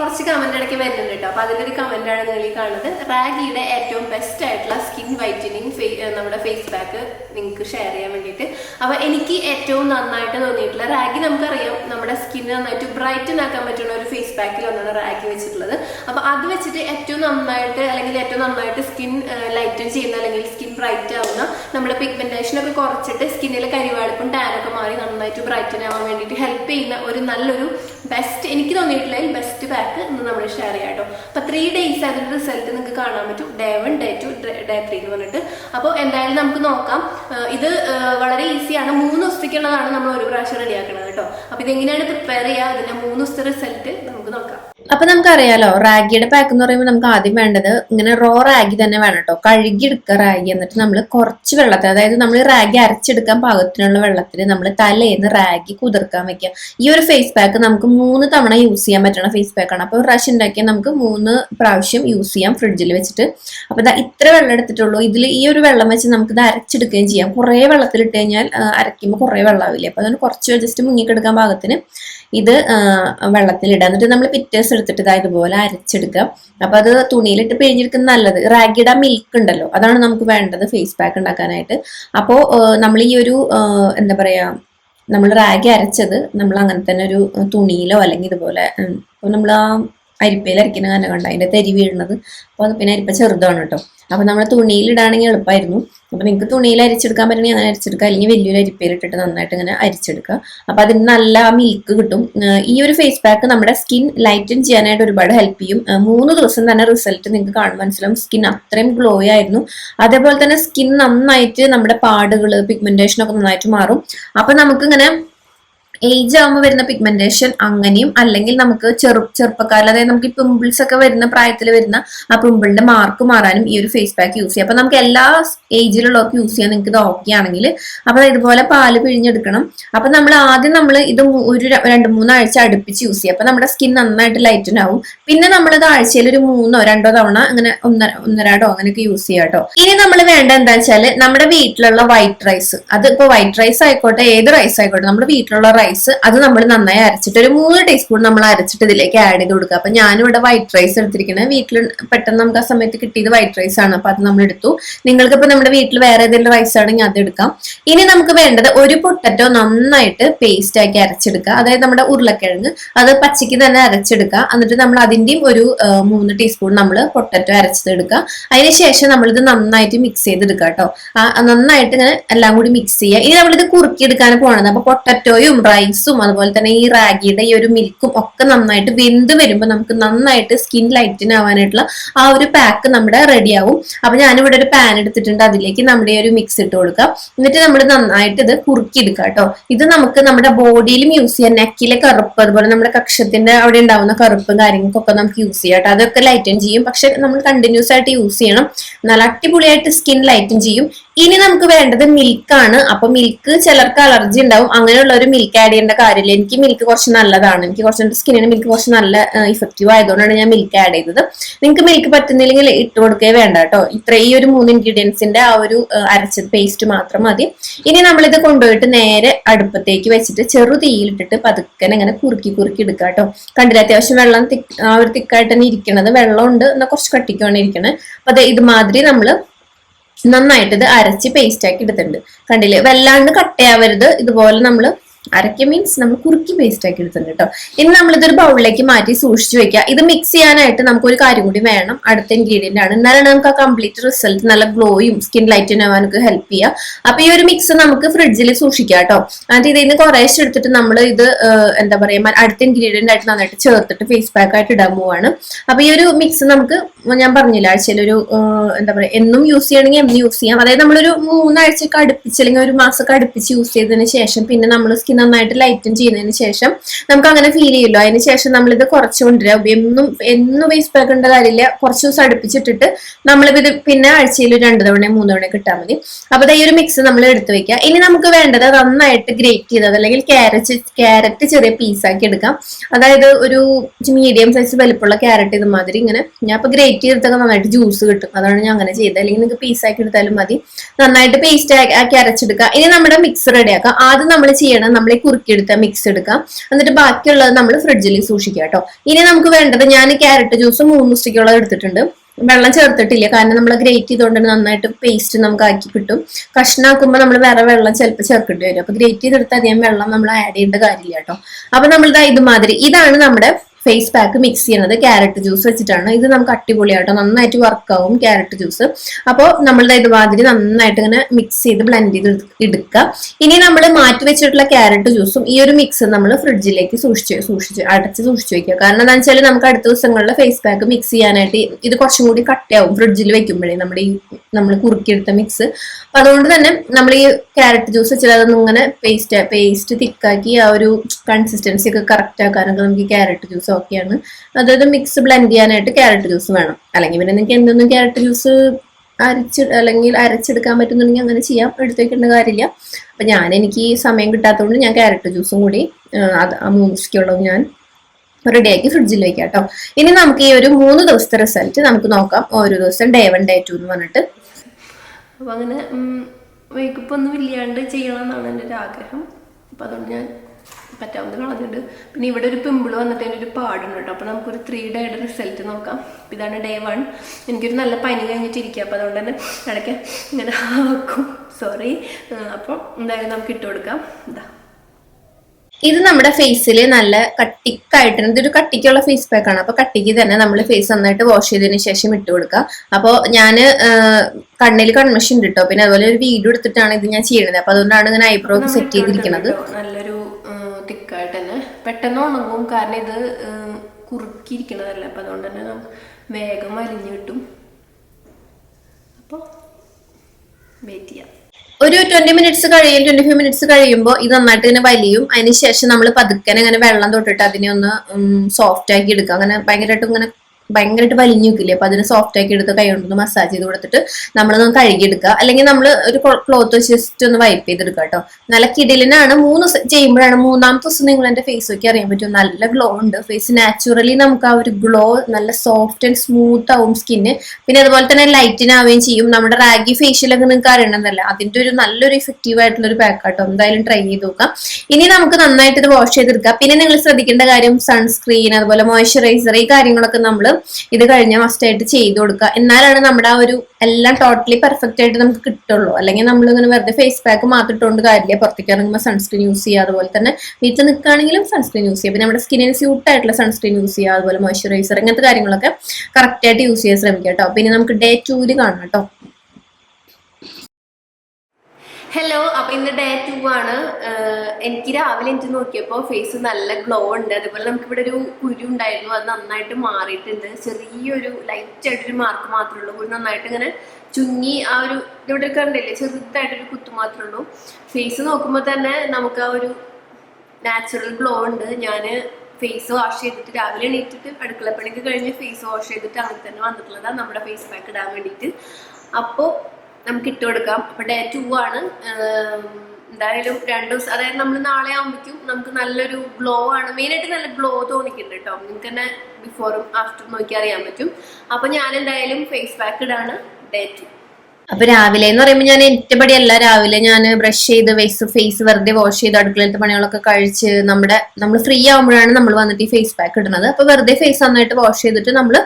കുറച്ച് കമന്റ് ഇടയ്ക്ക് വരുന്നുണ്ട് കേട്ടോ അപ്പൊ അതിലൊരു കമന്റ് ആണ് നിങ്ങൾ ഈ കാണുന്നത്. റാഗിയുടെ ഏറ്റവും ബെസ്റ്റ് ആയിട്ടുള്ള സ്കിൻ വൈറ്റനിങ് നമ്മുടെ ഫേസ് പാക്ക് നിങ്ങൾക്ക് ഷെയർ ചെയ്യാൻ വേണ്ടിയിട്ട്. അപ്പൊ എനിക്ക് ഏറ്റവും നന്നായിട്ട് തോന്നിയിട്ടുള്ള റാഗി നമുക്കറിയാം. നമ്മുടെ സ്കിൻ നന്നായിട്ട് ബ്രൈറ്റൻ ആക്കാൻ പറ്റുന്ന ഒരു ഫേസ് പാക്കിൽ ഒന്നാണ് റാഗി വെച്ചിട്ടുള്ളത്. അപ്പൊ അത് വെച്ചിട്ട് ഏറ്റവും നന്നായിട്ട് അല്ലെങ്കിൽ ഏറ്റവും നന്നായിട്ട് സ്കിൻ ലൈറ്റൻ ചെയ്യുന്ന അല്ലെങ്കിൽ സ്കിൻ ബ്രൈറ്റ് ആവുന്ന നമ്മുടെ പിഗ്മെന്റേഷൻ ഒക്കെ കുറച്ചിട്ട് സ്കിന്നിലെ കരിവാളിപ്പും ടാനൊക്കെ മാറി നന്നായിട്ട് ബ്രൈറ്റൻ ആവാൻ വേണ്ടിയിട്ട് ഹെൽപ്പ് ചെയ്യുന്ന ഒരു നല്ലൊരു ബെസ്റ്റ് എനിക്ക് തോന്നിയിട്ടുള്ള ബെസ്റ്റ് പാക്ക് ഇന്ന് നമ്മൾ ഷെയർ ചെയ്യാം കേട്ടോ അപ്പൊ ത്രീ ഡേയ്സ് അതിന്റെ റിസൾട്ട് നിങ്ങൾക്ക് കാണാൻ പറ്റും. Day one day two day three എന്ന് പറഞ്ഞിട്ട്. അപ്പോൾ എന്തായാലും നമുക്ക് നോക്കാം. ഇത് വളരെ ഈസിയാണ് മൂന്ന് ദിവസത്തേക്കുള്ളതാണ് നമ്മൾ ഒരു പ്രാവശ്യം റെഡിയാക്കണത് കേട്ടോ അപ്പൊ ഇതെങ്ങനെയാണ് പ്രിപ്പയർ ചെയ്യുക അതിന്റെ മൂന്ന് ദിവസത്തെ റിസൾട്ട് നമുക്ക് നോക്കാം. അപ്പൊ നമുക്കറിയാലോ റാഗിയുടെ പാക്ക് എന്ന് പറയുമ്പോൾ നമുക്ക് ആദ്യം വേണ്ടത് ഇങ്ങനെ റോ റാഗി തന്നെ വേണം കേട്ടോ കഴുകി എടുക്കുക റാഗി എന്നിട്ട് നമ്മൾ കുറച്ച് വെള്ളത്തിൽ അതായത് നമ്മൾ റാഗി അരച്ചെടുക്കാൻ പാകത്തിനുള്ള വെള്ളത്തിൽ നമ്മൾ തലേന്ന് റാഗി കുതിർക്കാൻ വെക്കുക. ഈ ഒരു ഫേസ് പാക്ക് നമുക്ക് മൂന്ന് തവണ യൂസ് ചെയ്യാൻ പറ്റുന്ന ഫേസ് പാക്കാണ് അപ്പോൾ റഷ് ഉണ്ടാക്കിയാൽ നമുക്ക് മൂന്ന് പ്രാവശ്യം യൂസ് ചെയ്യാം ഫ്രിഡ്ജിൽ വെച്ചിട്ട്. അപ്പൊ ഇതാ ഇത്ര വെള്ളം എടുത്തിട്ടുള്ളൂ. ഇതിൽ ഈ ഒരു വെള്ളം വെച്ച് നമുക്ക് ഇത് അരച്ചെടുക്കുകയും ചെയ്യാം. കുറേ വെള്ളത്തിൽ ഇട്ട് കഴിഞ്ഞാൽ അരയ്ക്കുമ്പോൾ കുറേ വെള്ളമാവില്ലേ അപ്പൊ അതുകൊണ്ട് കുറച്ച് ജസ്റ്റ് മുങ്ങിക്കെടുക്കാൻ പാകത്തിന് ഇത് വെള്ളത്തിൽ വെള്ളത്തിലിടുക. എന്നിട്ട് നമ്മൾ പിറ്റേഴ്സ് എടുത്തിട്ട് ഇതാ ഇതുപോലെ അരച്ചെടുക്കുക. അപ്പൊ അത് തുണിയിലിട്ട് പിഴിഞ്ഞെടുക്കുന്ന നല്ലത്. റാഗിയുടെ മിൽക്ക് ഉണ്ടല്ലോ. അതാണ് നമുക്ക് വേണ്ടത് ഫേസ് പാക്ക് ഉണ്ടാക്കാനായിട്ട്. അപ്പോൾ നമ്മൾ ഈ ഒരു എന്താ പറയാ നമ്മൾ റാഗി അരച്ചത് നമ്മൾ അങ്ങനെ തന്നെ ഒരു തുണിയിലോ അല്ലെങ്കിൽ ഇതുപോലെ നമ്മൾ ആ അരിപ്പയിൽ അരയ്ക്കുന്ന കാരണം കണ്ട അതിന്റെ തരി വീഴുന്നത്. അപ്പോൾ അത് പിന്നെ അരിപ്പ ചെറുതാണ് കേട്ടോ. അപ്പോൾ നമ്മൾ തുണിയിലിടാണെങ്കിൽ എളുപ്പമായിരുന്നു അപ്പോൾ നിങ്ങൾക്ക് തുണിയിൽ അരിച്ചെടുക്കാൻ പറ്റണമെങ്കിൽ അങ്ങനെ അരിച്ചെടുക്കുക. അല്ലെങ്കിൽ വലിയൊരു അരിപ്പയിൽ ഇട്ടിട്ട് നന്നായിട്ട് ഇങ്ങനെ അരിച്ചെടുക്കുക. അപ്പോൾ അതിന് നല്ല മിൽക്ക് കിട്ടും. ഈ ഒരു ഫേസ് പാക്ക് നമ്മുടെ സ്കിൻ ലൈറ്റൻ ചെയ്യാനായിട്ട് ഒരുപാട് ഹെൽപ്പ് ചെയ്യും. മൂന്ന് ദിവസം തന്നെ റിസൾട്ട് നിങ്ങൾക്ക് കാണുമ്പോൾ മനസ്സിലാവും? സ്കിൻ അത്രയും ഗ്ലോ ആയിരുന്നു. അതേപോലെ തന്നെ സ്കിൻ നന്നായിട്ട് നമ്മുടെ പാടുകൾ പിഗ്മെന്റേഷൻ ഒക്കെ നന്നായിട്ട് മാറും. അപ്പോൾ നമുക്ക് ഇങ്ങനെ ഏജ് ആകുമ്പോൾ വരുന്ന പിഗ്മെന്റേഷൻ അങ്ങനെയും അല്ലെങ്കിൽ നമുക്ക് ചെറു ചെറുപ്പക്കാരിൽ അതായത് നമുക്ക് ഈ പിമ്പിൾസ് ഒക്കെ വരുന്ന പ്രായത്തിൽ വരുന്ന ആ പിമ്പിളിന്റെ മാർക്ക് മാറാനും ഈ ഒരു ഫേസ് പാക്ക് യൂസ് ചെയ്യാം. അപ്പൊ നമുക്ക് എല്ലാ ഏജിലുള്ളവർക്ക് യൂസ് ചെയ്യാൻ നിങ്ങൾക്ക് ഇത് ഓക്കെ ആണെങ്കിൽ. അപ്പൊ ഇതുപോലെ പാൽ പിഴിഞ്ഞെടുക്കണം. അപ്പൊ നമ്മൾ ആദ്യം നമ്മൾ ഇത് ഒരു രണ്ട് മൂന്നാഴ്ച അടുപ്പിച്ച് യൂസ് ചെയ്യാം. അപ്പൊ നമ്മുടെ സ്കിൻ നന്നായിട്ട് ലൈറ്റൻ ആവും. പിന്നെ നമ്മൾ ഇത് ആഴ്ചയിൽ ഒരു മൂന്നോ രണ്ടോ തവണ അങ്ങനെ ഒന്നര ഒന്നരാടോ അങ്ങനെയൊക്കെ യൂസ് ചെയ്യാം കേട്ടോ. ഇനി നമ്മൾ വേണ്ട എന്താ വെച്ചാൽ നമ്മുടെ വീട്ടിലുള്ള വൈറ്റ് റൈസ് അത് ഇപ്പൊ വൈറ്റ് റൈസ് ആയിക്കോട്ടെ ഏത് റൈസ് ആയിക്കോട്ടെ നമ്മുടെ വീട്ടിലുള്ള റൈസ് അത് നമ്മൾ നന്നായി അരച്ചിട്ട് ഒരു മൂന്ന് ടീസ്പൂൺ നമ്മൾ അരച്ചിട്ട് ഇതിലേക്ക് ആഡ് ചെയ്ത് കൊടുക്കുക. അപ്പൊ ഞാനിവിടെ വൈറ്റ് റൈസ് എടുത്തിരിക്കുന്നത് വീട്ടിൽ പെട്ടെന്ന് നമുക്ക് ആ സമയത്ത് കിട്ടിയത് വൈറ്റ് റൈസ് ആണ്. അപ്പൊ അത് നമ്മൾ എടുത്തു. നിങ്ങൾക്ക് ഇപ്പൊ നമ്മുടെ വീട്ടിൽ വേറെ ഏതെങ്കിലും റൈസ് ആണെങ്കിൽ അത് എടുക്കാം. ഇനി നമുക്ക് വേണ്ടത് ഒരു പൊട്ടറ്റോ നന്നായിട്ട് പേസ്റ്റ് ആക്കി അരച്ചെടുക്കുക. അതായത് നമ്മുടെ ഉരുളക്കിഴങ്ങ് അത് പച്ചയ്ക്ക് തന്നെ അരച്ചെടുക്കുക. എന്നിട്ട് നമ്മൾ അതിന്റെയും ഒരു മൂന്ന് ടീസ്പൂൺ നമ്മൾ പൊട്ടറ്റോ അരച്ചെടുക്കുക അതിനുശേഷം നമ്മളിത് നന്നായിട്ട് മിക്സ് ചെയ്തെടുക്കുക കേട്ടോ. നന്നായിട്ട് ഇങ്ങനെ എല്ലാം കൂടി മിക്സ് ചെയ്യുക. ഇനി നമ്മളിത് കുറുക്കിയെടുക്കാൻ പോണത്. അപ്പൊ പൊട്ടറ്റോയും റൈസും അതുപോലെ തന്നെ ഈ റാഗിയുടെ ഈ ഒരു മിൽക്കും ഒക്കെ നന്നായിട്ട് വെന്ത് വരുമ്പോൾ നമുക്ക് നന്നായിട്ട് സ്കിൻ ലൈറ്റൻ ആവാനായിട്ടുള്ള ആ ഒരു പാക്ക് നമ്മുടെ റെഡി ആവും. അപ്പൊ ഞാനിവിടെ ഒരു പാൻ എടുത്തിട്ടുണ്ട് അതിലേക്ക് നമ്മുടെ ഒരു മിക്സ് ഇട്ട് കൊടുക്കാം. എന്നിട്ട് നമ്മൾ നന്നായിട്ട് ഇത് കുറുക്കി കുറുക്കിയെടുക്കുക കേട്ടോ. ഇത് നമുക്ക് നമ്മുടെ ബോഡിയിലും യൂസ് ചെയ്യാം. നെക്കിലെ കറുപ്പ് അതുപോലെ നമ്മുടെ കക്ഷത്തിന്റെ അവിടെ ഉണ്ടാവുന്ന കറുപ്പും കാര്യങ്ങൾക്കൊക്കെ നമുക്ക് യൂസ് ചെയ്യാം കേട്ടോ. അതൊക്കെ ലൈറ്റൻ ചെയ്യും. പക്ഷെ നമ്മൾ കണ്ടിന്യൂസ് ആയിട്ട് യൂസ് ചെയ്യണം. നല്ല അടിപൊളിയായിട്ട് സ്കിൻ ലൈറ്റൻ ചെയ്യും. ഇനി നമുക്ക് വേണ്ടത് മിൽക്ക് ആണ്. അപ്പൊ മിൽക്ക് ചിലർക്ക് അലർജി ഉണ്ടാവും. അങ്ങനെയുള്ള ഒരു മിൽക്ക് ആഡ് ചെയ്യേണ്ട കാര്യമില്ല. എനിക്ക് മിൽക്ക് കുറച്ച് നല്ലതാണ്. എനിക്ക് കുറച്ച് സ്കിന്നിന് മിൽക്ക് കുറച്ച് നല്ല ഇഫക്റ്റീവ് ആയതുകൊണ്ടാണ് ഞാൻ മിൽക്ക് ആഡ് ചെയ്തത്. നിങ്ങൾക്ക് മിൽക്ക് പറ്റുന്നില്ലെങ്കിൽ ഇട്ട് കൊടുക്കേ വേണ്ട കേട്ടോ. ഇത്ര ഈ ഒരു മൂന്ന് ഇൻഗ്രീഡിയൻസിന്റെ ആ ഒരു അരച്ച അരച്ചത് പേസ്റ്റ് മാത്രം മതി. ഇനി നമ്മളിത് കൊണ്ടുപോയിട്ട് നേരെ അടുപ്പത്തേക്ക് വെച്ചിട്ട് ചെറു തീയിലിട്ടിട്ട് പതുക്കനെ ഇങ്ങനെ കുറുക്കി കുറുക്കി എടുക്കുക കേട്ടോ. കണ്ടില്ല? അത്യാവശ്യം വെള്ളം ആ ഒരു തിക്കായിട്ട് തന്നെ ഇരിക്കണത്. വെള്ളമുണ്ട്. എന്നാൽ കുറച്ച് കട്ടിക്കാണ് ഇരിക്കണത്. അപ്പൊ അത് ഇതുമാതിരി നമ്മൾ നന്നായിട്ട് ഇത് അരച്ച് പേസ്റ്റ് ആക്കി എടുത്തിട്ടുണ്ട്. കണ്ടില്ലേ? വല്ലാണ്ട് കട്ടയാവരുത്. ഇതുപോലെ നമ്മൾ അരക്ക മീൻസ് നമ്മൾ കുറുക്കി പേസ്റ്റ് ആക്കി എടുത്തിട്ടുണ്ട് കേട്ടോ ഇനി നമ്മൾ ഇതൊരു ബൗളിലേക്ക് മാറ്റി സൂക്ഷിച്ചു വെക്കുക. ഇത് മിക്സ് ചെയ്യാനായിട്ട് നമുക്ക് ഒരു കാര്യം കൂടി വേണം. അടുത്ത ഇൻഗ്രീഡിയന്റ് ആണ്. എന്നാലാണ് നമുക്ക് ആ കംപ്ലീറ്റ് റിസൾട്ട് നല്ല ഗ്ലോയും സ്കിൻ ലൈറ്റൻ ആവാനൊക്കെ ഹെൽപ്പ് ചെയ്യുക അപ്പൊ ഈ ഒരു മിക്സ് നമുക്ക് ഫ്രിഡ്ജിൽ സൂക്ഷിക്കാം കേട്ടോ എന്നിട്ട് ഇതിൽ നിന്ന് കുറേശ്ശെ എടുത്തിട്ട് നമ്മൾ ഇത് എന്താ പറയുക അടുത്ത ഇൻഗ്രീഡിയന്റ് ആയിട്ട് നന്നായിട്ട് ചേർത്തിട്ട് ഫേസ് പാക്ക് ആയിട്ട് ഇടാൻ പോവാണ്. അപ്പൊ ഈ ഒരു മിക്സ് നമുക്ക് ഞാൻ പറഞ്ഞില്ല ആഴ്ചയിൽ ഒരു എന്താ പറയുക എന്നും യൂസ് ചെയ്യണമെങ്കിൽ എന്നും യൂസ് ചെയ്യാം. അതായത് നമ്മളൊരു മൂന്നാഴ്ചക്ക് അടുപ്പിച്ച് അല്ലെങ്കിൽ ഒരു മാസമൊക്കെ അടുപ്പിച്ച് യൂസ് ചെയ്തതിന് ശേഷം പിന്നെ നമ്മൾ സ്കിൻ നന്നായിട്ട് ലൈറ്റൻ ചെയ്യുന്നതിന് ശേഷം നമുക്ക് അങ്ങനെ ഫീൽ ചെയ്യുമല്ലോ. അതിന് ശേഷം നമ്മളിത് കുറച്ച് കൊണ്ടുവരാം എന്നും എന്നും വേസ്റ്റ് പാക്ക് ഇടേണ്ട കാര്യമില്ല. കുറച്ച് ദിവസം അടുപ്പിച്ചിട്ടിട്ട് നമ്മളിത് പിന്നെ ആഴ്ചയിൽ രണ്ട് തവണ മൂന്ന് തവണ കിട്ടാൻ മതി. അപ്പൊ ഈ ഒരു മിക്സ് നമ്മൾ എടുത്തു വെക്കുക. ഇനി നമുക്ക് വേണ്ടത് നന്നായിട്ട് ഗ്രേറ്റ് ചെയ്തത് അല്ലെങ്കിൽ ക്യാരറ്റ് ക്യാരറ്റ് ചെറിയ പീസാക്കി എടുക്കാം. അതായത് ഒരു മീഡിയം സൈസ് വലിപ്പമുള്ള ക്യാരറ്റ് ഇതുമാതിരി ഇങ്ങനെ ഞാൻ ഇപ്പൊ ഗ്രേറ്റ് ചെയ്തിട്ടൊക്കെ നന്നായിട്ട് ജ്യൂസ് കിട്ടും. അതാണ് ഞാൻ അങ്ങനെ ചെയ്തത്. അല്ലെങ്കിൽ നിങ്ങൾക്ക് പീസാക്കി എടുത്താലും മതി. നന്നായിട്ട് പേസ്റ്റ് ആക്കി അരച്ചെടുക്കുക ഇനി നമ്മുടെ മിക്സ് റെഡിയാക്കാം ആദ്യം നമ്മൾ ചെയ്യണം നമ്മൾ ഈ കുറുക്കിയെടുത്ത മിക്സ് എടുക്കാം. എന്നിട്ട് ബാക്കിയുള്ളത് നമ്മൾ ഫ്രിഡ്ജിൽ സൂക്ഷിക്കുക കേട്ടോ. ഇനി നമുക്ക് വേണ്ടത് ഞാൻ ക്യാരറ്റ് ജ്യൂസ് മൂന്ന് സ്റ്റിക്കുള്ളത് എടുത്തിട്ടുണ്ട്. വെള്ളം ചേർത്തിട്ടില്ല. കാരണം നമ്മൾ ഗ്രേറ്റ് ചെയ്തുകൊണ്ട് നന്നായിട്ട് പേസ്റ്റ് നമുക്ക് ആക്കി കിട്ടും. കഷ്ണാക്കുമ്പോൾ നമ്മൾ വേറെ വെള്ളം ചിലപ്പോൾ ചേർക്കേണ്ടി വരും. അപ്പൊ ഗ്രേറ്റ് ചെയ്തെടുത്ത് അധികം വെള്ളം നമ്മൾ ആഡ് ചെയ്യേണ്ട കാര്യമില്ല കേട്ടോ. അപ്പൊ നമ്മളിതാ ഇതാ ഇതുമാതിരി. ഇതാണ് നമ്മുടെ ഫേസ് പാക്ക് മിക്സ് ചെയ്യുന്നത് ക്യാരറ്റ് ജ്യൂസ് വെച്ചിട്ടാണ്. ഇത് നമുക്ക് അടിപൊളിയാട്ടോ. നന്നായിട്ട് വർക്കാവും ക്യാരറ്റ് ജ്യൂസ് അപ്പോൾ നമ്മളുടെ ഇതുമാതിരി നന്നായിട്ട് ഇങ്ങനെ മിക്സ് ചെയ്ത് ബ്ലെൻഡ് ചെയ്ത് എടുക്കുക. ഇനി നമ്മൾ മാറ്റി വെച്ചിട്ടുള്ള ക്യാരറ്റ് ജ്യൂസും ഈ ഒരു മിക്സ് നമ്മൾ ഫ്രിഡ്ജിലേക്ക് സൂക്ഷിച്ച് സൂക്ഷിച്ച് അടച്ച് സൂക്ഷിച്ച് വെക്കുക. കാരണം എന്താ വെച്ചാൽ നമുക്ക് അടുത്ത ദിവസങ്ങളിൽ ഫേസ് പാക്ക് മിക്സ് ചെയ്യാനായിട്ട് ഇത് കുറച്ചും കൂടി കട്ടയാവും ഫ്രിഡ്ജിൽ വെക്കുമ്പോഴേ നമ്മുടെ ഈ നമ്മൾ കുറുക്കിയെടുത്ത മിക്സ് അപ്പൊ അതുകൊണ്ട് തന്നെ നമ്മൾ ഈ ക്യാരറ്റ് ജ്യൂസ് വെച്ചാൽ അതൊന്നും ഇങ്ങനെ പേസ്റ്റ് പേസ്റ്റ് തിക്കാക്കി ആ ഒരു കൺസിസ്റ്റൻസി ഒക്കെ കറക്റ്റ് ആക്കാനൊക്കെ നമുക്ക് ക്യാരറ്റ് ജ്യൂസ് ഓക്കെയാണ്. അതായത് മിക്സ് ബ്ലെൻഡ് ചെയ്യാനായിട്ട് ക്യാരറ്റ് ജ്യൂസ് വേണം. അല്ലെങ്കിൽ പിന്നെ നിങ്ങൾക്ക് എന്തൊന്നും ക്യാരറ്റ് ജ്യൂസ് അരച്ച് അല്ലെങ്കിൽ അരച്ചെടുക്കാൻ പറ്റുന്നുണ്ടെങ്കിൽ അങ്ങനെ ചെയ്യാം. എടുത്തേക്കേണ്ട കാര്യമില്ല. അപ്പം ഞാൻ എനിക്ക് സമയം കിട്ടാത്തതുകൊണ്ട് ഞാൻ ക്യാരറ്റ് ജ്യൂസും കൂടി അത് ആ മൂന്ന് സ്റ്റിക്കുള്ളതും ഞാൻ റെഡിയാക്കി ഫ്രിഡ്ജിൽ വെക്കാം കേട്ടോ ഇനി നമുക്ക് ഈ ഒരു മൂന്ന് ദിവസത്തെ റിസൾട്ട് നമുക്ക് നോക്കാം. ഓരോ ദിവസം ഡേ വൺ ഡേ ടു എന്ന് പറഞ്ഞിട്ട്. അപ്പോൾ അങ്ങനെ മേക്കപ്പ് ഒന്നും ഇല്ലാണ്ട് ചെയ്യണം എന്നാണ് എന്റെ ഒരു ആഗ്രഹം. അപ്പോൾ അതുകൊണ്ട് ഞാൻ പറ്റാവുന്ന കളഞ്ഞിട്ട് പിന്നെ ഇവിടെ ഒരു പിമ്പിൾ വന്നിട്ട് അതിന്റെ ഒരു പാടുണ്ട് കേട്ടോ. അപ്പോൾ നമുക്കൊരു ത്രീ ഡേയുടെ റിസൾട്ട് നോക്കാം. ഇതാണ് ഡേ വൺ എനിക്കൊരു നല്ല പനി കഴിഞ്ഞിട്ടിരിക്കുക അപ്പോൾ അതുകൊണ്ട് തന്നെ ഇടയ്ക്ക് ഇങ്ങനെ ആക്കും. സോറി അപ്പോൾ എന്തായാലും നമുക്ക് ഇട്ട് കൊടുക്കാം. എന്താ ഇത് നമ്മുടെ ഫേസിൽ നല്ല കട്ടിക്കായിട്ട് ഇതൊരു കട്ടിക്കുള്ള ഫേസ് പാക്ക് ആണ്. അപ്പൊ കട്ടിക്ക് തന്നെ നമ്മൾ ഫേസ് നന്നായിട്ട് വാഷ് ചെയ്തതിന് ശേഷം ഇട്ട് കൊടുക്കുക അപ്പോൾ ഞാൻ കണ്ണിൽ കൺമഷി ഉണ്ട് കേട്ടോ പിന്നെ അതുപോലെ ഒരു വീഡിയോ എടുത്തിട്ടാണ് ഇത് ഞാൻ ചെയ്യുന്നത്. അപ്പൊ അതുകൊണ്ടാണ് ഇങ്ങനെ ഐബ്രോ സെറ്റ് ചെയ്തിരിക്കുന്നത് നല്ലൊരു പെട്ടെന്ന് ഉണങ്ങും കാരണം ഇത് കുറുക്കിയിരിക്കണതല്ല. അപ്പം അതുകൊണ്ട് തന്നെ നമുക്ക് വേഗം വലിഞ്ഞു കിട്ടും. അപ്പോൾ വെയിറ്റ് ചെയ്യാം. ഒരു ട്വന്റി മിനിറ്റ്സ് കഴിയും ട്വന്റി ഫൈവ് മിനിറ്റ്സ് കഴിയുമ്പോൾ ഇത് നന്നായിട്ട് ഇങ്ങനെ വലിയും. അതിനുശേഷം നമ്മൾ പതുക്കനെ ഇങ്ങനെ വെള്ളം തൊട്ടിട്ട് അതിനെ ഒന്ന് സോഫ്റ്റ് ആക്കി എടുക്കുക. അങ്ങനെ ഭയങ്കരമായിട്ടും ഇങ്ങനെ ഭയങ്കരമായിട്ട് വലിഞ്ഞു നിൽക്കില്ലേ അപ്പൊ അതിന് സോഫ്റ്റ് ആക്കി എടുത്ത് കൈ കൊണ്ടൊന്ന് മസാജ് ചെയ്ത് കൊടുത്തിട്ട് നമ്മളൊന്ന് കഴുകിയെടുക്കുക. അല്ലെങ്കിൽ നമ്മൾ ഒരു ക്ലോത്ത് വെച്ച് ജസ്റ്റ് ഒന്ന് വൈപ്പ് ചെയ്തെടുക്കുക കേട്ടോ. നല്ല കിടിലിനാണ്. മൂന്ന് ചെയ്യുമ്പോഴാണ് മൂന്നാമത്തെ ദിവസം നിങ്ങൾ എന്റെ ഫേസ് നോക്കി അറിയാൻ പറ്റും. നല്ല ഗ്ലോ ഉണ്ട്. ഫേസ് നാച്ചുറലി നമുക്ക് ആ ഒരു ഗ്ലോ നല്ല സോഫ്റ്റ് ആൻഡ് സ്മൂത്ത് ആവും സ്കിന്ന് പിന്നെ അതുപോലെ തന്നെ ലൈറ്റിനാവുകയും ചെയ്യും. നമ്മുടെ റാഗി ഫേഷ്യലൊക്കെ നിങ്ങൾക്ക് അറിയണമെന്നല്ല. അതിന്റെ ഒരു നല്ലൊരു ഇഫക്റ്റീവ് ആയിട്ടുള്ള ഒരു പാക്ക് ആട്ടോ. എന്തായാലും ട്രൈ ചെയ്ത് നോക്കാം. ഇനി നമുക്ക് നന്നായിട്ട് ഇത് വാഷ് ചെയ്തെടുക്കാം. പിന്നെ നിങ്ങൾ ശ്രദ്ധിക്കേണ്ട കാര്യം സൺസ്ക്രീൻ അതുപോലെ മോയ്സ്ചറൈസർ ഈ കാര്യങ്ങളൊക്കെ നമ്മൾ ഇത് കഴിഞ്ഞ മസ്റ്റ് ആയിട്ട് ചെയ്ത് കൊടുക്കുക. എന്നാലാണ് നമ്മുടെ ആ ഒരു എല്ലാം ടോട്ടലി പെർഫെക്റ്റ് ആയിട്ട് നമുക്ക് കിട്ടുള്ളൂ. അല്ലെങ്കിൽ നമ്മൾ ഇങ്ങനെ വെറുതെ ഫേസ് പാക്ക് മാത്രം ഇട്ടുകൊണ്ട് കാര്യമില്ല. പുറത്തേക്ക് ഇറങ്ങുമ്പോൾ സൺസ്ക്രീൻ യൂസ് ചെയ്യുക. അതുപോലെ തന്നെ വീട്ടിൽ നിൽക്കുകയാണെങ്കിലും സൺസ്ക്രീൻ യൂസ് ചെയ്യുക. പിന്നെ നമ്മുടെ സ്കിന്നിന് സ്യൂട്ട് ആയിട്ടുള്ള സൺസ്ക്രീൻ യൂസ് ചെയ്യുക. അതുപോലെ മോയ്സ്ചറൈസർ ഇങ്ങനത്തെ കാര്യങ്ങളൊക്കെ കറക്റ്റ് ആയിട്ട് യൂസ് ചെയ്യാൻ ശ്രമിക്കുക കേട്ടോ. പിന്നെ നമുക്ക് ഡേ ടൂൽ കാണാം കേട്ടോ. ഹലോ അപ്പൊ ഇന്ന് ഡേ ടു ആണ്. എനിക്ക് രാവിലെ എനിക്ക് നോക്കിയപ്പോൾ ഫേസ് നല്ല ഗ്ലോ ഉണ്ട്. അതുപോലെ നമുക്ക് ഇവിടെ ഒരു കുരു ഉണ്ടായിരുന്നു. അത് നന്നായിട്ട് മാറിയിട്ടുണ്ട്. ചെറിയൊരു ലൈറ്റ് ആയിട്ടൊരു മാർക്ക് മാത്രമേ ഉള്ളൂ. കുരു നന്നായിട്ട് ഇങ്ങനെ ചുങ്ങി ആ ഒരു ഇവിടെ കണ്ടില്ലേ? ചെറുതായിട്ടൊരു കുത്തു മാത്രമേ ഉള്ളൂ. ഫേസ് നോക്കുമ്പോൾ തന്നെ നമുക്ക് ആ ഒരു നാച്ചുറൽ ഗ്ലോ ഉണ്ട്. ഞാൻ ഫേസ് വാഷ് ചെയ്തിട്ട് രാവിലെ എണീറ്റിട്ട് അടുക്കളപ്പണിക്ക് കഴിഞ്ഞ് ഫേസ് വാഷ് ചെയ്തിട്ട് അങ്ങനെ തന്നെ വന്നിട്ടുള്ളതാണ് നമ്മുടെ ഫേസ് പാക്ക് ഇടാൻ വേണ്ടിയിട്ട്. അപ്പോൾ നമുക്ക് ഇട്ട് കൊടുക്കാം അപ്പോൾ ഡേ ടു ആണ് എന്തായാലും രണ്ട് ദിവസം അതായത് നമ്മൾ നാളെ ആകുമ്പോഴേക്കും നമുക്ക് നല്ലൊരു ഗ്ലോ ആണ്. മെയിനായിട്ട് നല്ല ഗ്ലോ തോന്നിക്കുന്നുണ്ട് കേട്ടോ നിങ്ങൾക്ക് തന്നെ ബിഫോറും ആഫ്റ്ററും നോക്കി അറിയാൻ പറ്റും. അപ്പോൾ ഞാൻ എന്തായാലും ഫേസ് പാക്ക് ഇടാണ്. ഡേ ടു അപ്പൊ രാവിലെ എന്ന് പറയുമ്പോൾ ഞാൻ എന്റെ പടിയല്ല. രാവിലെ ഞാൻ ബ്രഷ് ചെയ്ത് ഫേസ് ഫേസ് വെറുതെ വാഷ് ചെയ്ത് അടുക്കളത്തെ പണികളൊക്കെ കഴിച്ച് നമ്മുടെ നമ്മൾ ഫ്രീ ആകുമ്പോഴാണ് നമ്മൾ വന്നിട്ട് ഈ ഫേസ് പാക്ക് ഇടുന്നത്. അപ്പൊ വെറുതെ ഫേസ് നന്നായിട്ട് വാഷ് ചെയ്തിട്ട് നമ്മൾ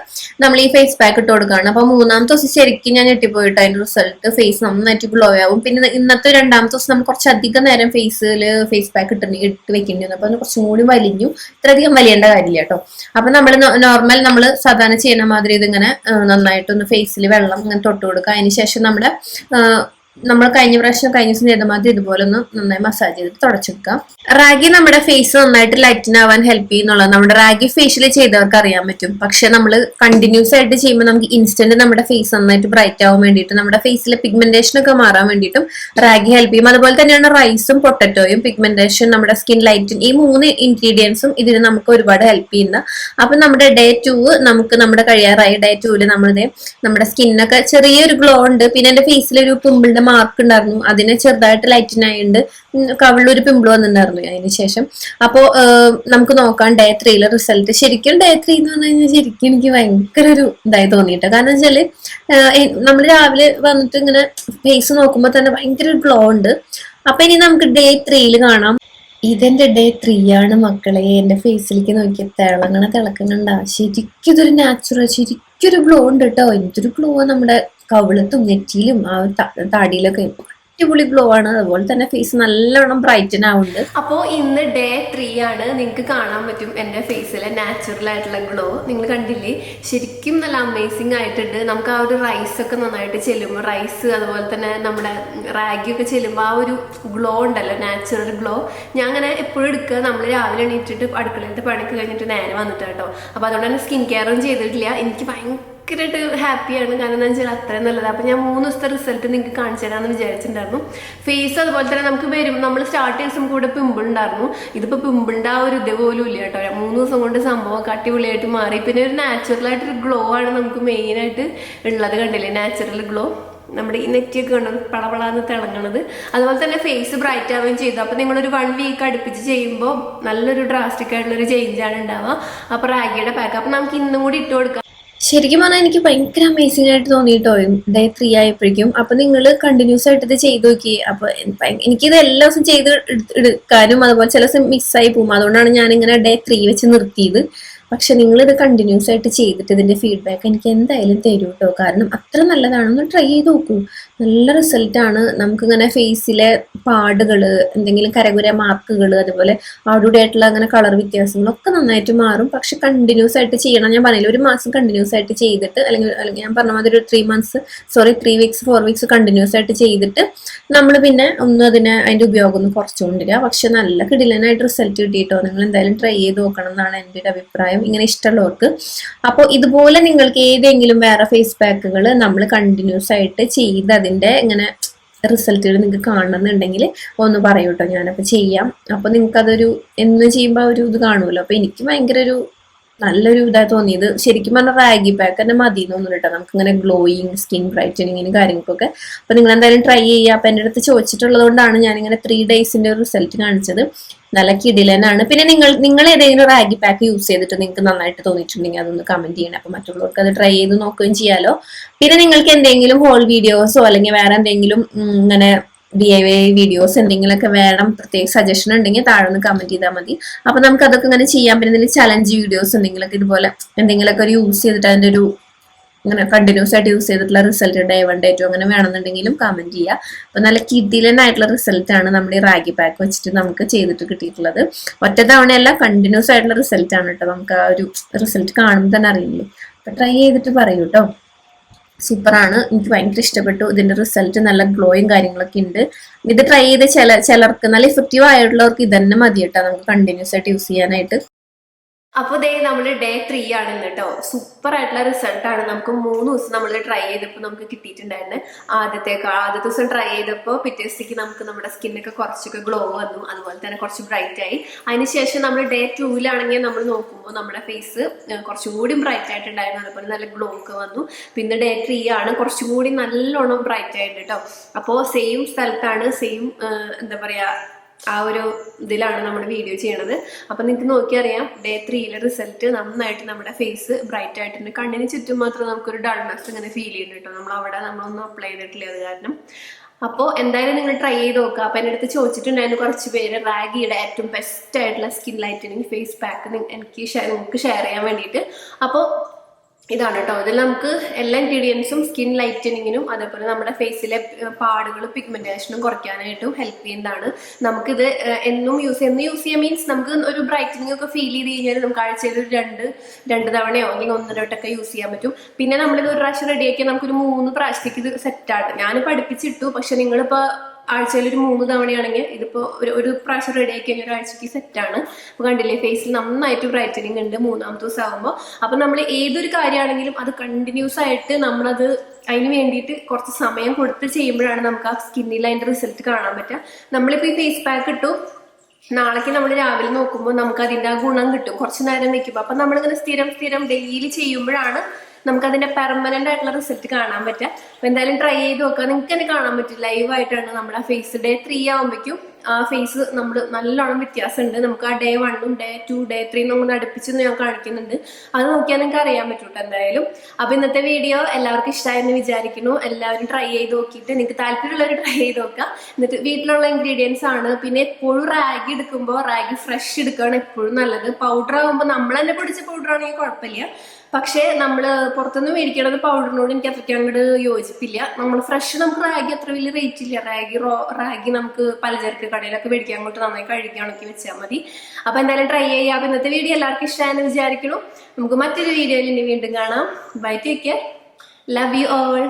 നമ്മൾ ഈ ഫേസ് പാക്ക് ഇട്ട് കൊടുക്കുകയാണ്. അപ്പൊ മൂന്നാമത്തെ ദിവസം ശരിക്കും ഞാൻ ഞെട്ടിപ്പോയിട്ട് അതിന്റെ റിസൾട്ട് ഫേസ് നന്നായിട്ട് ഗ്ലോ ആവും. പിന്നെ ഇന്നത്തെ രണ്ടാമത്തെ ദിവസം നമ്മൾ കുറച്ചധികം നേരം ഫേസിൽ ഫേസ് പാക്ക് ഇട്ട് ഇട്ട് വെക്കേണ്ടി വന്നു. അപ്പൊ കുറച്ചും കൂടി വലിഞ്ഞു. ഇത്രയധികം വലിയേണ്ട കാര്യമില്ല കേട്ടോ. അപ്പൊ നമ്മൾ നോർമൽ നമ്മൾ സാധാരണ ചെയ്യുന്ന മാതിരി ഇതിങ്ങനെ നന്നായിട്ടൊന്ന് ഫേസിൽ വെള്ളം ഇങ്ങനെ തൊട്ട് കൊടുക്കുക. അതിന് ശേഷം നമ്മുടെ നമ്മൾ കഴിഞ്ഞ പ്രാവശ്യം കഴിഞ്ഞ ദിവസം ചെയ്ത മാതിരി ഇതുപോലെ ഒന്ന് നന്നായി മസാജ് ചെയ്തിട്ട് തുടച്ചെടുക്കാം. റാഗി നമ്മുടെ ഫേസ് നന്നായിട്ട് ലൈറ്റൻ ആവാൻ ഹെൽപ്പ് ചെയ്യുന്നുള്ളത് നമ്മുടെ റാഗി ഫേഷ്യൽ ചെയ്തവർക്ക് അറിയാൻ പറ്റും. പക്ഷെ നമ്മൾ കണ്ടിന്യൂസ് ആയിട്ട് ചെയ്യുമ്പോൾ നമുക്ക് ഇൻസ്റ്റന്റ് നമ്മുടെ ഫേസ് നന്നായിട്ട് ബ്രൈറ്റ് ആവാൻ വേണ്ടിയിട്ട് നമ്മുടെ ഫേസിലെ പിഗ്മെന്റേഷൻ ഒക്കെ മാറാൻ വേണ്ടിയിട്ടും റാഗി ഹെൽപ്പ് ചെയ്യും. അതുപോലെ തന്നെയാണ് റൈസും പൊട്ടറ്റോയും പിഗ്മെന്റേഷൻ നമ്മുടെ സ്കിൻ ലൈറ്റും ഈ മൂന്ന് ഇൻഗ്രീഡിയൻസും ഇതിന് നമുക്ക് ഒരുപാട് ഹെൽപ്പ് ചെയ്യുന്ന. അപ്പൊ നമ്മുടെ ഡേ ടു നമുക്ക് നമ്മുടെ കഴിയാറായി ഡേ ടുവിൽ നമ്മളിത് നമ്മുടെ സ്കിന്നൊക്കെ ചെറിയൊരു ഗ്ലോ ഉണ്ട്. പിന്നെ എന്റെ ഫേസിലൊരു പിമ്പിളിന്റെ മാർക്ക് ഉണ്ടായിരുന്നു. അതിന് ചെറുതായിട്ട് ലൈറ്റിനായുണ്ട് കവിളിലൊരു പിമ്പിൾ വന്നിട്ടുണ്ടായിരുന്നു അതിന് ശേഷം. അപ്പോ നമുക്ക് നോക്കാം. ഡേ ത്രീയിലെ റിസൾട്ട് ശരിക്കും ഡേ ത്രീ എന്ന് പറഞ്ഞു കഴിഞ്ഞാൽ ശരിക്കും എനിക്ക് ഭയങ്കര ഒരു ഇതായി തോന്നിയിട്ട്. കാരണം വെച്ചാൽ നമ്മൾ രാവിലെ വന്നിട്ട് ഇങ്ങനെ ഫേസ് നോക്കുമ്പോൾ തന്നെ ഭയങ്കര ഒരു ഗ്ലോ ഉണ്ട്. അപ്പൊ ഇനി നമുക്ക് ഡേ ത്രീയിൽ കാണാം. ഇതെന്റെ ഡേ ത്രീ ആണ് മക്കളെ. എന്റെ ഫേസിലേക്ക് നോക്കിയ തിളങ്ങണ തിളക്കങ്ങണ്ട ശരിക്കും ഇതൊരു നാച്ചുറൽ ശരിക്കും ഒരു ഗ്ലോ ഉണ്ട് കേട്ടോ എന്തൊരു ഗ്ലോ നമ്മുടെ കവിളത്തും നെറ്റിയിലും ആ താടിയിലൊക്കെ അടിപൊളി ഗ്ലോ ആണ്. അതുപോലെ തന്നെ ഫേസ് നല്ലവണ്ണം ബ്രൈറ്റൻ ആവുന്നുണ്ട്. അപ്പോൾ ഇന്ന് ഡേ ത്രീ ആണ് നിങ്ങൾക്ക് കാണാൻ പറ്റും എന്റെ ഫേസിലെ നാച്ചുറൽ ആയിട്ടുള്ള ഗ്ലോ നിങ്ങൾ കണ്ടില്ലേ? ശരിക്കും നല്ല അമേസിങ് ആയിട്ടുണ്ട്. നമുക്ക് ആ ഒരു റൈസ് ഒക്കെ നന്നായിട്ട് ചെല്ലുമ്പോൾ റൈസ് അതുപോലെ തന്നെ നമ്മുടെ റാഗി ഒക്കെ ചെല്ലുമ്പോൾ ആ ഒരു ഗ്ലോ ഉണ്ടല്ലോ നാച്ചുറൽ ഗ്ലോ ഞാൻ അങ്ങനെ എപ്പോഴും എടുക്കുക. നമ്മൾ രാവിലെ എണീറ്റിട്ട് അടുക്കളയിലത്തെ പണിക്ക് കഴിഞ്ഞിട്ട് നേരെ വന്നിട്ട് കേട്ടോ. അപ്പോൾ അതുകൊണ്ട് തന്നെ സ്കിൻ കെയറും ചെയ്തിട്ടില്ല. എനിക്ക് ഭയങ്കര ഭയങ്കരമായിട്ട് ഹാപ്പിയാണ്. കാരണം എന്താ വെച്ചാൽ അത്രയും നല്ലത്. അപ്പം ഞാൻ മൂന്ന് ദിവസത്തെ റിസൾട്ട് നിങ്ങൾക്ക് കാണിച്ചു തരാമെന്ന് വിചാരിച്ചിട്ടുണ്ടായിരുന്നു. ഫേസ് അതുപോലെ തന്നെ നമുക്ക് വരും നമ്മൾ സ്റ്റാർട്ട് ദിവസം കൂടെ പിമ്പിൾ ഉണ്ടായിരുന്നു. ഇതിപ്പോൾ പിമ്പിളിന്റെ ആ ഒരു ഇത് പോലും ഇല്ല കേട്ടോ. മൂന്ന് ദിവസം കൊണ്ട് സംഭവം അടിപൊളിയായിട്ട് മാറി. പിന്നെ ഒരു നാച്ചുറൽ ആയിട്ടൊരു ഗ്ലോ ആണ് നമുക്ക് മെയിനായിട്ട് ഉള്ളത് കണ്ടില്ലേ? നാച്ചുറൽ ഗ്ലോ നമ്മുടെ ഈ നെറ്റിയൊക്കെ കണ്ടത് പളപളാന്ന് തിളങ്ങണത്. അതുപോലെ തന്നെ ഫേസ് ബ്രൈറ്റ് ആവുകയും ചെയ്തു. അപ്പോൾ നിങ്ങളൊരു വൺ വീക്ക് അടുപ്പിച്ച് ചെയ്യുമ്പോൾ നല്ലൊരു ഡ്രാസ്റ്റിക് ആയിട്ടുള്ളൊരു ചേഞ്ചാണ് ഉണ്ടാവുക. അപ്പോൾ റാഗിയുടെ പാക്ക് അപ്പോൾ നമുക്ക് ഇന്നും കൂടി ഇട്ട് കൊടുക്കാം. ശരിക്കും പറഞ്ഞാൽ എനിക്ക് ഭയങ്കര അമേസിംഗ് ആയിട്ട് തോന്നിയിട്ടോ. ഡേ ത്രീ ആയപ്പോഴേക്കും. അപ്പൊ നിങ്ങൾ കണ്ടിന്യൂസ് ആയിട്ട് ഇത് ചെയ്തു നോക്കി. അപ്പൊ എനിക്കിത് എല്ലാ ദിവസം ചെയ്ത് എടുക്കാനും അതുപോലെ ചില ദിവസം മിസ്സായി പോകും. അതുകൊണ്ടാണ് ഞാൻ ഇങ്ങനെ ഡേ ത്രീ വെച്ച് നിർത്തിയത്. പക്ഷെ നിങ്ങൾ ഇത് കണ്ടിന്യൂസ് ആയിട്ട് ചെയ്തിട്ട് ഇതിന്റെ ഫീഡ്ബാക്ക് എനിക്ക് എന്തായാലും തരൂ കേട്ടോ കാരണം അത്ര നല്ലതാണ് ഒന്ന് ട്രൈ ചെയ്ത് നോക്കൂ. നല്ല റിസൾട്ടാണ് നമുക്കിങ്ങനെ ഫേസിലെ പാടുകൾ എന്തെങ്കിലും കരകുര മാർക്കുകൾ അതുപോലെ അവിടെ ആയിട്ടുള്ള അങ്ങനെ കളർ വ്യത്യാസങ്ങളൊക്കെ നന്നായിട്ട് മാറും. പക്ഷെ കണ്ടിന്യൂസ് ആയിട്ട് ചെയ്യണം. ഞാൻ പറഞ്ഞില്ല ഒരു മാസം കണ്ടിന്യൂസ് ആയിട്ട് ചെയ്തിട്ട് അല്ലെങ്കിൽ അല്ലെങ്കിൽ ഞാൻ പറഞ്ഞ മാതിരി ഒരു three months sorry three weeks four weeks continuous ആയിട്ട് ചെയ്തിട്ട് നമ്മൾ പിന്നെ ഒന്നും അതിനെ അതിന്റെ ഉപയോഗം ഒന്ന് കുറച്ചുകൊണ്ടില്ല പക്ഷെ നല്ല കിടിലനായിട്ട് റിസൾട്ട് കിട്ടിയിട്ടോ. നിങ്ങൾ എന്തായാലും ട്രൈ ചെയ്ത് നോക്കണം എന്നാണ് എന്റെ ഒരു അഭിപ്രായം. ഇങ്ങനെ ഇഷ്ടമുള്ളവർക്ക്. അപ്പോൾ ഇതുപോലെ നിങ്ങൾക്ക് ഏതെങ്കിലും വേറെ ഫേസ് പാക്കുകൾ നമ്മൾ കണ്ടിന്യൂസ് ആയിട്ട് ചെയ്ത് അതിന്റെ ഇങ്ങനെ റിസൾട്ടുകൾ നിങ്ങൾക്ക് കാണണമെന്നുണ്ടെങ്കിൽ ഒന്ന് പറയൂട്ടോ ഞാനപ്പോൾ ചെയ്യാം. അപ്പോൾ നിങ്ങൾക്കതൊരു എന്ന് ചെയ്യുമ്പോൾ ഒരു ഇത് കാണുമല്ലോ. അപ്പോൾ എനിക്ക് ഭയങ്കര ഒരു നല്ലൊരു ഇതായി തോന്നിയത്. ശരിക്കും പറഞ്ഞാൽ റാഗി പാക്ക് തന്നെ മതി തോന്നുന്നു കേട്ടോ നമുക്ക് ഇങ്ങനെ ഗ്ലോയിങ് സ്കിൻ ബ്രൈറ്റനിങ്ങിനും കാര്യങ്ങൾക്കൊക്കെ. അപ്പൊ നിങ്ങൾ എന്തായാലും ട്രൈ ചെയ്യുക. അപ്പൊ എന്റെ അടുത്ത് ചോദിച്ചിട്ടുള്ളത് കൊണ്ടാണ് ഇങ്ങനെ ത്രീ ഡേയ്സിന്റെ റിസൾട്ട് കാണിച്ചത്. നല്ല കിടിലനാണ് പിന്നെ നിങ്ങൾ നിങ്ങൾ ഏതെങ്കിലും റാഗി പാക്ക് യൂസ് ചെയ്തിട്ട് നിങ്ങൾക്ക് നന്നായിട്ട് തോന്നിയിട്ടുണ്ടെങ്കിൽ അതൊന്ന് കമന്റ് ചെയ്യണം. അപ്പൊ മറ്റുള്ളവർക്ക് അത് ട്രൈ ചെയ്ത് നോക്കുകയും ചെയ്യാലോ. പിന്നെ നിങ്ങൾക്ക് എന്തെങ്കിലും ഹോൾ വീഡിയോസോ അല്ലെങ്കിൽ വേറെ എന്തെങ്കിലും ഇങ്ങനെ ഡി ഐ വൈ വീഡിയോസ് എന്തെങ്കിലുമൊക്കെ വേണം പ്രത്യേക സജഷൻ ഉണ്ടെങ്കിൽ താഴെ ഒന്ന് കമന്റ് ചെയ്താൽ മതി. അപ്പൊ നമുക്ക് അതൊക്കെ ഇങ്ങനെ ചെയ്യാൻ എന്തെങ്കിലും ചലഞ്ച് വീഡിയോസ് എന്തെങ്കിലുമൊക്കെ ഇതുപോലെ എന്തെങ്കിലുമൊക്കെ ഒരു യൂസ് ചെയ്തിട്ട് അതിന്റെ ഒരു ഇങ്ങനെ കണ്ടിന്യൂസ് ആയിട്ട് യൂസ് ചെയ്തിട്ടുള്ള result day one day two അങ്ങനെ വേണമെന്നുണ്ടെങ്കിലും കമന്റ് ചെയ്യുക അപ്പൊ നല്ല കിഡിലൻ ആയിട്ടുള്ള റിസൾട്ട് ആണ് നമ്മുടെ ഈ റാഗി പാക്ക് വെച്ചിട്ട് നമുക്ക് ചെയ്തിട്ട് കിട്ടിയിട്ടുള്ളത്. ഒറ്റ തവണയല്ല കണ്ടിന്യൂസ് ആയിട്ടുള്ള റിസൾട്ട് ആണ് കേട്ടോ. നമുക്ക് ആ ഒരു റിസൾട്ട് കാണുമ്പോൾ തന്നെ അറിയില്ലേ അപ്പൊ ട്രൈ ചെയ്തിട്ട് പറയൂ കേട്ടോ. സൂപ്പറാണ്. എനിക്ക് ഭയങ്കര ഇഷ്ടപ്പെട്ടു. ഇതിന്റെ റിസൾട്ട് നല്ല ഗ്ലോയും കാര്യങ്ങളൊക്കെ ഉണ്ട്. ഇത് ട്രൈ ചെയ്ത് ചില ചിലർക്ക് നല്ല ഇഫക്റ്റീവ് ആയിട്ടുള്ളവർക്ക് ഇത് തന്നെ മതി കേട്ടോ നമുക്ക് കണ്ടിന്യൂസ് ആയിട്ട് യൂസ് ചെയ്യാനായിട്ട്. അപ്പോൾ ദേ നമ്മൾ ഡേ ത്രീ ആണ് കേട്ടോ. സൂപ്പർ ആയിട്ടുള്ള റിസൾട്ട് ആണ്. നമുക്ക് മൂന്ന് ദിവസം നമ്മൾ ട്രൈ ചെയ്തപ്പോൾ നമുക്ക് കിട്ടിയിട്ടുണ്ടായിരുന്നു. ആദ്യത്തെ ആദ്യത്തെ ദിവസം ട്രൈ ചെയ്തപ്പോൾ പിറ്റേ ദിവസത്തേക്ക് നമുക്ക് നമ്മുടെ സ്കിന്നൊക്കെ കുറച്ചൊക്കെ ഗ്ലോ വന്നു. അതുപോലെ തന്നെ കുറച്ച് ബ്രൈറ്റ് ആയി. അതിനുശേഷം നമ്മൾ ഡേ ടൂവിലാണെങ്കിൽ നമ്മൾ നോക്കുമ്പോൾ നമ്മുടെ ഫേസ് കുറച്ചുകൂടി ബ്രൈറ്റ് ആയിട്ടുണ്ടായിരുന്നു. അതുപോലെ നല്ല ഗ്ലോ ഒക്കെ വന്നു. പിന്നെ ഡേ ത്രീ ആണ്. കുറച്ചുകൂടി നല്ലോണം ബ്രൈറ്റ് ആയിട്ട് കേട്ടോ. അപ്പോൾ സെയിം സ്ഥലത്താണ് സെയിം എന്താ പറയുക ആ ഒരു ഇതിലാണ് നമ്മൾ വീഡിയോ ചെയ്യണത്. അപ്പൊ നിങ്ങൾക്ക് നോക്കിയറിയാം ഡേ ത്രീയിലെ റിസൾട്ട് നന്നായിട്ട് നമ്മുടെ ഫേസ് ബ്രൈറ്റ് ആയിട്ടുണ്ട്. കണ്ണിന് ചുറ്റും മാത്രം നമുക്കൊരു ഡൾനെസ് ഇങ്ങനെ ഫീൽ ചെയ്യുന്നുണ്ട് കേട്ടോ നമ്മൾ അവിടെ നമ്മളൊന്നും അപ്ലൈ ചെയ്തിട്ടില്ല അത് കാരണം. അപ്പോൾ എന്തായാലും നിങ്ങൾ ട്രൈ ചെയ്ത് നോക്കുക അപ്പോൾ എന്റെ അടുത്ത് ചോദിച്ചിട്ടുണ്ടായിരുന്നു കുറച്ച് പേര് റാഗിയുടെ ഏറ്റവും ബെസ്റ്റ് ആയിട്ടുള്ള സ്കിൻ ലൈറ്റനിങ് ഫേസ് പാക്ക് എനിക്ക് ഷെയർ നിങ്ങൾക്ക് ഷെയർ ചെയ്യാൻ വേണ്ടിയിട്ട്. അപ്പോൾ ഇതാണ് കേട്ടോ. ഇതിൽ നമുക്ക് എല്ലാ ഇൻഗ്രീഡിയൻസും സ്കിൻ ലൈറ്റനിങ്ങിനും അതേപോലെ നമ്മുടെ ഫേസിലെ പാടുകൾ പിഗ്മെന്റേഷനും കുറയ്ക്കാനായിട്ടും ഹെൽപ്പ് ചെയ്യുന്നതാണ്. നമുക്കിത് എന്നും യൂസ് ചെയ്യുന്ന യൂസ് ചെയ്യാൻ മീൻസ് നമുക്ക് ഒരു ബ്രൈറ്റനിങ് ഒക്കെ ഫീൽ ചെയ്ത് കഴിഞ്ഞാൽ നമുക്ക് ആഴ്ചയിൽ ഒരു രണ്ട് രണ്ട് തവണയോ അല്ലെങ്കിൽ ഒന്നര വട്ടമൊക്കെ യൂസ് ചെയ്യാൻ പറ്റും. പിന്നെ നമ്മളിത് ഒരു പ്രാവശ്യം റെഡിയാക്കിയാൽ നമുക്കൊരു മൂന്ന് പ്രാവശ്യത്തേക്ക് ഇത് സെറ്റാണ് ഞാൻ പഠിപ്പിച്ചിട്ടു പക്ഷെ നിങ്ങളിപ്പോൾ ആഴ്ചയിൽ ഒരു മൂന്ന് തവണയാണെങ്കിൽ ഇതിപ്പോൾ ഒരു ഒരു പ്രാവശ്യം റെഡി ആക്കി കഴിഞ്ഞാൽ ഒരാഴ്ചക്ക് സെറ്റാണ് അപ്പോൾ കണ്ടില്ലേ ഫേസിൽ നന്നായിട്ട് ബ്രൈറ്റനിങ് ഉണ്ട് മൂന്നാമത്തെ ദിവസം ആകുമ്പോൾ അപ്പോൾ നമ്മൾ ഏതൊരു കാര്യമാണെങ്കിലും അത് കണ്ടിന്യൂസ് ആയിട്ട് നമ്മളത് അതിന് വേണ്ടിയിട്ട് കുറച്ച് സമയം കൊടുത്ത് ചെയ്യുമ്പോഴാണ് നമുക്ക് ആ സ്കിന്നിൽ അതിന്റെ റിസൾട്ട് കാണാൻ പറ്റുക. നമ്മളിപ്പോൾ ഈ ഫേസ് പാക്ക് ഇട്ടു. നാളേക്ക് നമ്മൾ രാവിലെ നോക്കുമ്പോൾ നമുക്ക് അതിന്റെ ആ ഗുണം കിട്ടും. കുറച്ച് നേരം നിൽക്കുമ്പോൾ അപ്പം നമ്മളിങ്ങനെ സ്ഥിരം സ്ഥിരം ഡെയിലി ചെയ്യുമ്പോഴാണ് നമുക്ക് അതിന്റെ പെർമനന്റ് ആയിട്ടുള്ള റിസൾട്ട് കാണാൻ പറ്റുക. അപ്പൊ എന്തായാലും ട്രൈ ചെയ്ത് നോക്കുക. നിങ്ങൾക്ക് തന്നെ കാണാൻ പറ്റും. ലൈവ് ആയിട്ടാണ് നമ്മുടെ ഫേസ് ഡേ ത്രീ ആകുമ്പോഴേക്കും ഫേസ് നമ്മൾ നല്ലോണം വ്യത്യാസമുണ്ട്. നമുക്ക് ആ ഡേ വണ്ണും ഡേ ടു ഡേ ത്രീ നമ്മൾ അടുപ്പിച്ച് ഞാൻ കാണിക്കുന്നുണ്ട്. അത് നോക്കിയാൽ നിങ്ങൾക്ക് അറിയാൻ പറ്റൂട്ടോ എന്തായാലും. അപ്പൊ ഇന്നത്തെ വീഡിയോ എല്ലാവർക്കും ഇഷ്ടമായെന്ന് വിചാരിക്കുന്നു. എല്ലാവരും ട്രൈ ചെയ്ത് നോക്കിയിട്ട് നിങ്ങൾക്ക് താല്പര്യമുള്ളവർ ട്രൈ ചെയ്ത് നോക്കുക. എന്നിട്ട് വീട്ടിലുള്ള ഇൻഗ്രീഡിയൻസ് ആണ്. പിന്നെ എപ്പോഴും റാഗി എടുക്കുമ്പോൾ റാഗി ഫ്രഷ് എടുക്കുകയാണ് എപ്പോഴും നല്ലത്. പൗഡർ ആകുമ്പോൾ നമ്മൾ തന്നെ പൊടിച്ച പൗഡർ ആണെങ്കിൽ കുഴപ്പമില്ല. പക്ഷേ നമ്മൾ പുറത്തുനിന്ന് മേടിക്കണത് പൗഡറിനോട് എനിക്ക് അത്രയ്ക്ക് അങ്ങോട്ട് യോജിപ്പില്ല. നമ്മൾ ഫ്രഷ് നമുക്ക് റാഗി അത്ര വലിയ റേറ്റ് ഇല്ല. റാഗി റോ റാഗി നമുക്ക് പലചരക്ക് കടയിലൊക്കെ മേടിക്കാൻ അങ്ങോട്ട് നന്നായി കഴിക്കുകയാണെങ്കിൽ വെച്ചാൽ മതി. അപ്പൊ എന്തായാലും ട്രൈ ചെയ്യാം. അപ്പൊ ഇന്നത്തെ വീഡിയോ എല്ലാവർക്കും ഇഷ്ടമായെന്ന് വിചാരിക്കണം നമുക്ക് മറ്റൊരു വീഡിയോയിൽ ഇനി വീണ്ടും കാണാം. Bye take care love you all